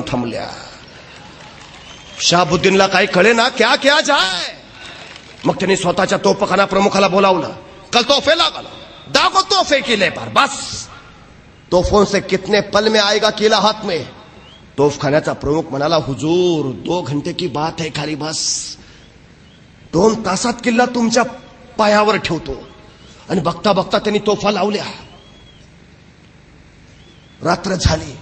थांबल्या. शहाबुद्दीनला काही कळे ना क्या क्या जाय. मग त्यांनी स्वतःच्या तोफखाना प्रमुखाला बोलावलं. कल तोहफे लागल. दागो तोहफे किले पर बस. तोफों से कितने पल में आएगा किला हाथ में? तोफखान्याचा प्रमुख म्हणाला हुजूर दो घंटे की बात है खाली बस. दोन तासात किल्ला तुमच्या पायावर ठेवतो. आणि बघता बघता त्यांनी तोफा लावल्या. रात्र झाली.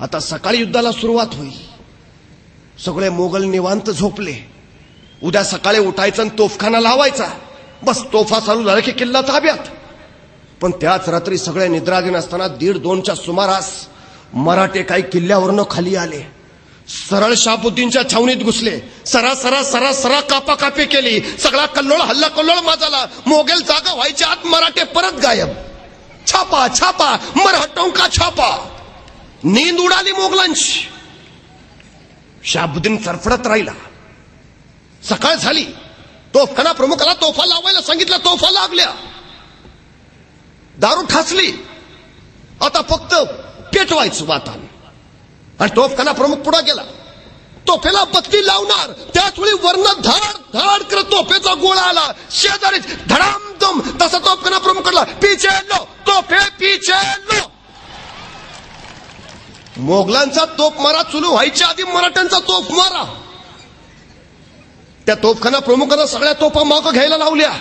आता सकाळी युद्धाला सुरुवात होईल. सगळे मोगल निवांत झोपले. उद्या सकाळी उठायचं आणि तोफखाना लावायचा. बस तोफा चालू झाला की किल्ला ताब्यात. पण त्याच रात्री सगळे निद्राधीन असताना दीड दोनच्या सुमारास मराठे काही किल्ल्यावरनं खाली आले. सरळ शाबुद्दीनच्या छावणीत घुसले. सरा सरा सरा सरा कापा कापी केली. सगळा कल्लोळ हल्ला कल्लोळ माजाला. मोगेल जागा व्हायच्या आत मराठे परत गायब. छापा छापा मराठों का छापा. नींद उडाली मोगलांची. शाबुद्दीन चरफडत राहिला. सकाळ झाली. तोफखाना प्रमुखाला तोफा लावायला सांगितलं तोफा लागल्या. दारू ठासली. आता फक्त पेटवायचं वातान आणि तोफखाना प्रमुख पुढे गेला. तोफेला बत्ती लावणार. त्याच वेळी वर्ण धाड धाड करत तोफेचा गोळा आला. शेजारीच धडामधम तसा तोफखाना प्रमुख कडला पिचे लो तोफे पिचे लो मोगलांचा तोफ मारा चुलू व्हायच्या आधी मराठ्यांचा तोफ मारा. त्या तोफखाना प्रमुखानं सगळ्या तोफा मागं घ्यायला लावल्या.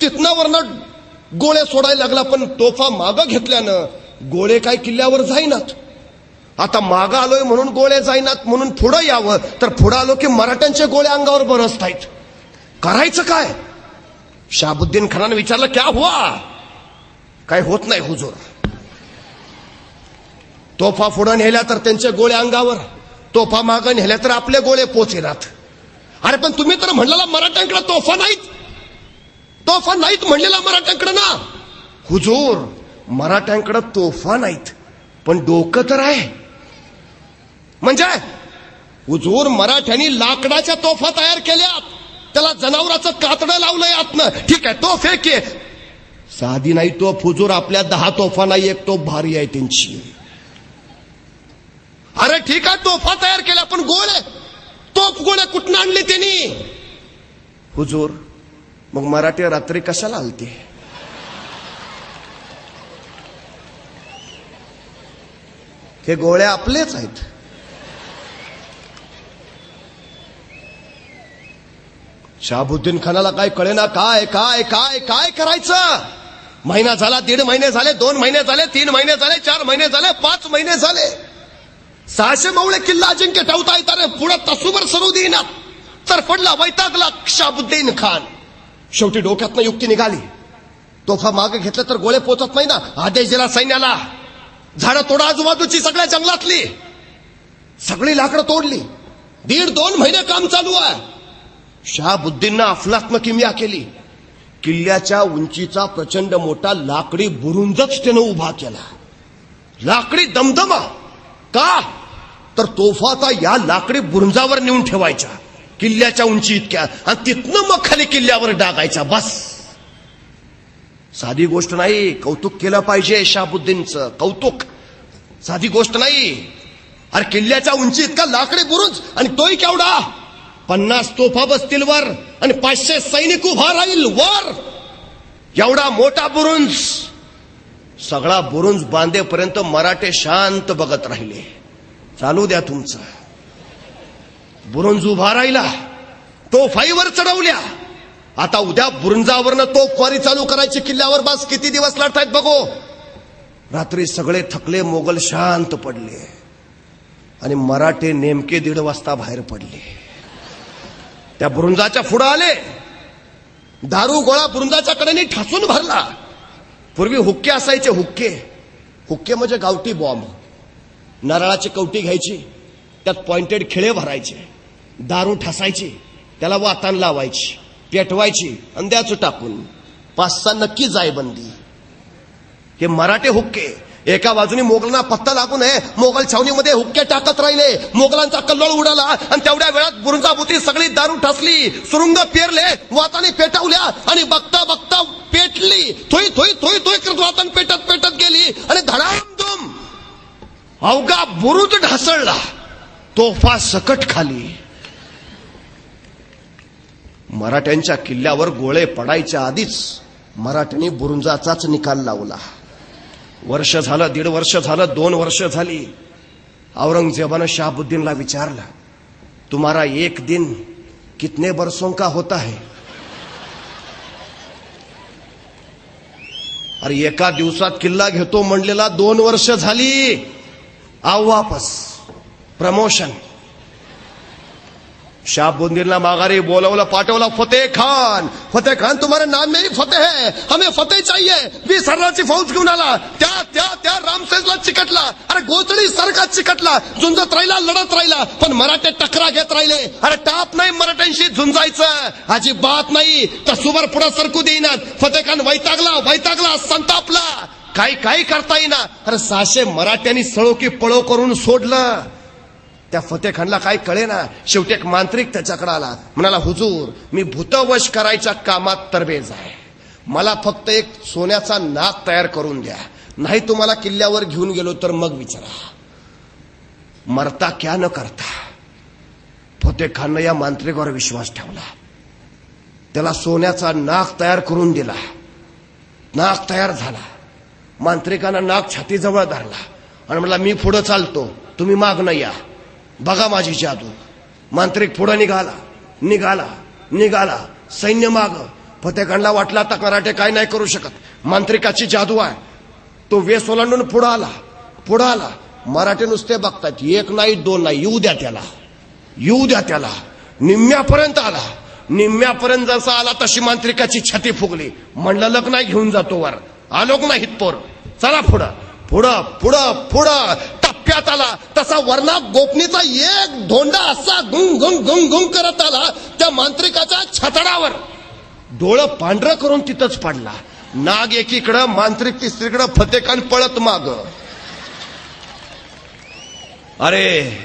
तिथनं वरनं गोळ्या सोडायला लागला पण तोफा मागं घेतल्यानं गोळे काय किल्ल्यावर जाईनात. आता मागं आलोय म्हणून गोळे जाईनात म्हणून पुढं यावं तर पुढं आलो की मराठ्यांचे गोळे अंगावर बरसतायत. करायचं काय? शाबुद्दीन खानानं विचारलं क्या हुआ? काय होत नाही हुजूर. तोफा पुढं नेल्या तर त्यांचे गोळे अंगावर. तोफा मागं नेल्या तर आपले गोळे पोचेनात. अरे पण तुम्ही तर म्हणलेला मराठ्यांकडे तोफा नाहीत. तोफा नाहीत म्हणलेला मराठ्यांकडे ना. हुजूर मराठ्यांकडे तोफा नाहीत. पण डोकं तर आहे. म्हणजे हुजूर मराठ्यांनी लाकडाच्या तोफा तयार केल्या त्याला जनावराचं कातडं लावलंय आतनं. ठीक आहे तोफ एक आहे. साधी नाही तोफ हुजूर आपल्या दहा तोफा नाही एक तोफ भारी आहे त्यांची. ठीक आहे तोफा तयार केल्या पण आहे. तोफ गोळ्या कुठनं आणली त्यांनी? हुजूर मग मराठी रात्री कशाला आलते हे गोळ्या आपलेच आहेत. शाबुद्दीन खानाला काय कळेना काय काय काय काय करायचं? महिना झाला दीड महिने झाले दोन महिने झाले तीन महिने झाले चार महिने झाले पाच महिने झाले. सहाशे मौळे किल्ला अजिंक्य ठेवता येतात पुढे तसूवर सरू देईना तर पडला वैतागला शाबुद्दीन खान. शेवटी डोक्यातनं युक्ती निघाली. तोफा मागे घेतलं तर गोळे पोचत नाही ना आदेश दिला सैन्याला. झाडं तोडा आजूबाजूची सगळ्या जंगलातली. सगळी लाकडं तोडली. दीड दोन महिने काम चालू आहे. शहाबुद्दीननं अफलात्म किमया केली. किल्ल्याच्या उंचीचा प्रचंड मोठा लाकडी बुरुंजच त्यानं उभा केला. लाकडी दमदमा. का? तर तोफाचा या लाकडी बुरुंजावर नेऊन ठेवायच्या. किल्ल्याच्या उंची इतक्या. आणि तिथनं मग खाली किल्ल्यावर डागायचा बस. साधी गोष्ट नाही. कौतुक केलं पाहिजे शाबुद्दीनचं कौतुक. साधी गोष्ट नाही. अरे किल्ल्याच्या उंची इतका लाकडी बुरुज आणि तोही केवढा? पन्नास तोफा बसतील वर आणि पाचशे सैनिक उभा राहील वर. एवढा मोठा बुरुंज. सगळा बुरुंज बांधेपर्यंत मराठे शांत बघत राहिले. चालू द्या तुमचं. बुरुंज उभा राहिला तो फाईवर चढवल्या. आता उद्या बुरुंजावरनं तो क्वारी चालू करायची किल्ल्यावर बस किती दिवस लढतायत बघू. रात्री सगळे थकले मोगल शांत पडले. आणि मराठे नेमके दीड वाजता बाहेर पडले. त्या बुरुंजाच्या पुढं आले. दारू गोळा बुरुंजाच्या कडेने ठासून भरला. पूर्वी हुक्के असायचे हुक्के. हुक्के म्हणजे गावठी बॉम्ब. नारळाची कवटी घ्यायची त्यात पॉइंटेड खिळे भरायचे दारू ठसायची त्याला वातान लावायची पेटवायची आणि द्याचं टाकून. पाच सहा नक्की जायबंदी. हे मराठे हुक्के एका बाजूने मोगलांना पत्ता लागू नये मोगल छावणीमध्ये हुक्के टाकत राहिले मोगलांचा कल्लोळ उडाला आणि तेवढ्या वेळात बुरुंजाभोवती सगळी दारू ठसली सुरुंग पेरले वाताने पेटवल्या आणि बघता बघता पेटली थोई थोई थोई थोई करत वातान पेटत पेटत गेली आणि धडाम धुम. अवघा बुरुज ढासळला. तोफा सकट खाली. मराठ्यांच्या किल्ल्यावर गोळे पडायच्या आधीच मराठ्यांनी बुरुंजाचाच निकाल लावला. वर्ष झालं दीड वर्ष झालं दोन वर्ष झाली. औरंगजेबानं शहाबुद्दीनला विचारलं तुम्हारा एक दिन कितने बरसों का होता है? अरे एका दिवसात किल्ला घेतो म्हणलेला दोन वर्ष झाली. आव वापस. प्रमोशन शाहबुद्दीनला माघारी बोलवलं पाठवलं फतेह खान. फतेह खान तुम्हारे नाम में ही फतेह है. हमें फतेह चाहिए. वीस हजाराची फौज घेऊन आला त्या त्या त्या रामसेजला चिकटला. अरे गोचडी सारखा चिकटला. झुंजत राहिला लढत राहिला. पण मराठे टकरा घेत राहिले. अरे टाप नाही मराठ्यांशी झुंजायचं. अजिबात नाही. तर सुवर पुढे सरकू देईनात. फतेह खान वैतागला वैतागला संतापला. काही काही करता येईना? अरे सहाशे मराठ्यांनी सळो की पळो करून सोडलं. त्या फतेखानला काही कळे ना शेवटी एक मांत्रिक त्याच्याकडे आला. म्हणाला हुजूर मी भूतवश करायच्या कामात तरबेज आहे. मला फक्त एक सोन्याचा नाक तयार करून द्या. नाही तुम्हाला किल्ल्यावर घेऊन गेलो तर मग विचारा. मरता क्या न करता फतेखाननं या मांत्रिकावर विश्वास ठेवला. त्याला सोन्याचा नाक तयार करून दिला. नाक तयार झाला. मांत्रिकानं नाक छातीजवळ धरला. आणि म्हटला मी पुढं चालतो. तुम्ही मागणं या. बघा माझी जादू. मांत्रिक पुढं निघाला. निघाला. निघाला. सैन्य माग. फतेखंडला वाटला आता मराठे काय नाही करू शकत. मांत्रिकाची जादू आहे. तो वेस ओलांडून पुढं आला. पुढं आला. मराठे नुसते बघतात एक नाही दोन नाही. येऊ द्या त्याला. येऊ द्या त्याला. निम्म्यापर्यंत आला. निम्म्यापर्यंत जसा आला तशी मांत्रिकाची छाती फुगली. म्हणलं लग्न नाही घेऊन जातो वर आलोक नाहीत पोर. चला पुढं. पुढं पुढं पुढं. टप्प्यात आला. तसा वर्णा गोपनीचा एक धोंडा असा गुंग गुंग गुंग गुंग करत आला त्या मांत्रिकाच्या छतडावर. डोळं पांढरं करून तिथंच पडला. नाग एकीकडं मांत्रिक तिसरीकडं फतेकान पळत माग. अरे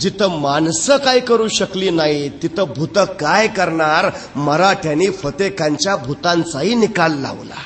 जिथं माणसं काय करू शकली नाही तिथं भूत काय करणार? मराठ्यांनी फतेखानच्या भूतांचाही निकाल लावला.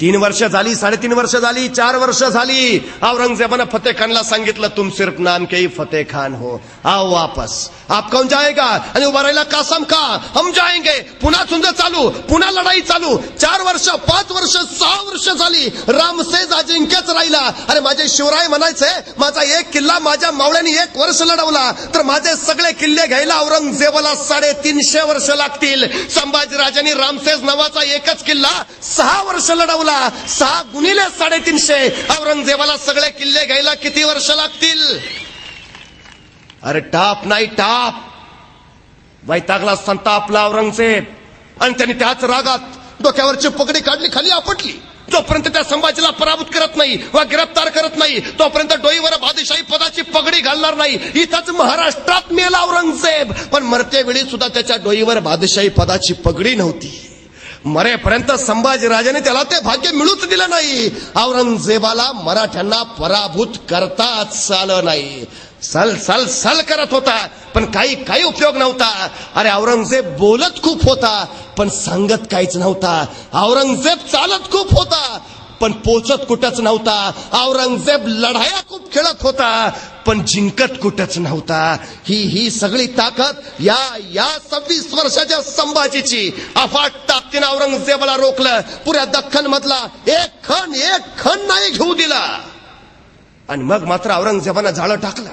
तीन वर्ष झाली साडेतीन वर्ष झाली चार वर्ष झाली. औरंगजेबानं फतेह खानला सांगितलं तुम सिर्फ नाम के ही फतेह खान हो. आओ वापस. आप कौन जाएगा? आणि उभा राहिला कासम का हम जाएंगे. पुन्हा सुंदर चालू. पुन्हा लढाई चालू. चार वर्ष पाच वर्ष सहा वर्ष झाली. रामसेज अजिंक्यच राहिला. अरे माझे शिवराय म्हणायचे माझा एक किल्ला माझ्या मावळ्याने एक वर्ष लढवला. तर माझे सगळे किल्ले घ्यायला औरंगजेबाला साडेतीनशे वर्ष लागतील. संभाजीराजांनी रामसेज नावाचा एकच किल्ला सहा वर्ष लढवला सहा गुणिले साडेतीनशे. औरंगजेबाला सगळे किल्ले घ्यायला किती वर्ष लागतील? अरे टाप नाही टाप. वैतागला संतापला औरंगजेब. आणि त्यांनी त्याच रागात डोक्यावरची पगडी काढली खाली आपटली. जोपर्यंत त्या संभाजीला पराभूत करत नाही वा गिरफ्तार करत नाही तोपर्यंत डोईवर बादशाही पदाची पगडी घालणार नाही. इथंच महाराष्ट्रात मेला औरंगजेब. पण मरते वेळी सुद्धा त्याच्या डोईवर बादशाही पदाची पगडी नव्हती. मरेपर्यंत संभाजीराजाने त्याला ते भाग्य मिळूच दिलं नाही. औरंगजेबाला मराठ्यांना पराभूत करताच आलं नाही. सल सल सल करत होता पण काही काही उपयोग नव्हता. अरे औरंगजेब बोलत खूप होता पण सांगत काहीच नव्हता. औरंगजेब चालत खूप होता पण पोचत कुठंच नव्हता. औरंगजेब लढाया खूप खेळत होता पण जिंकत कुठंच नव्हता. ही ही सगळी ताकद या या सव्वीस वर्षाच्या संभाजीची अफाट ताकदीनं औरंगजेबाला रोखलं. पुऱ्या दख्खन मधला एक खण एक खण नाही घेऊ दिला. आणि मग मात्र औरंगजेबानं झाडं टाकलं.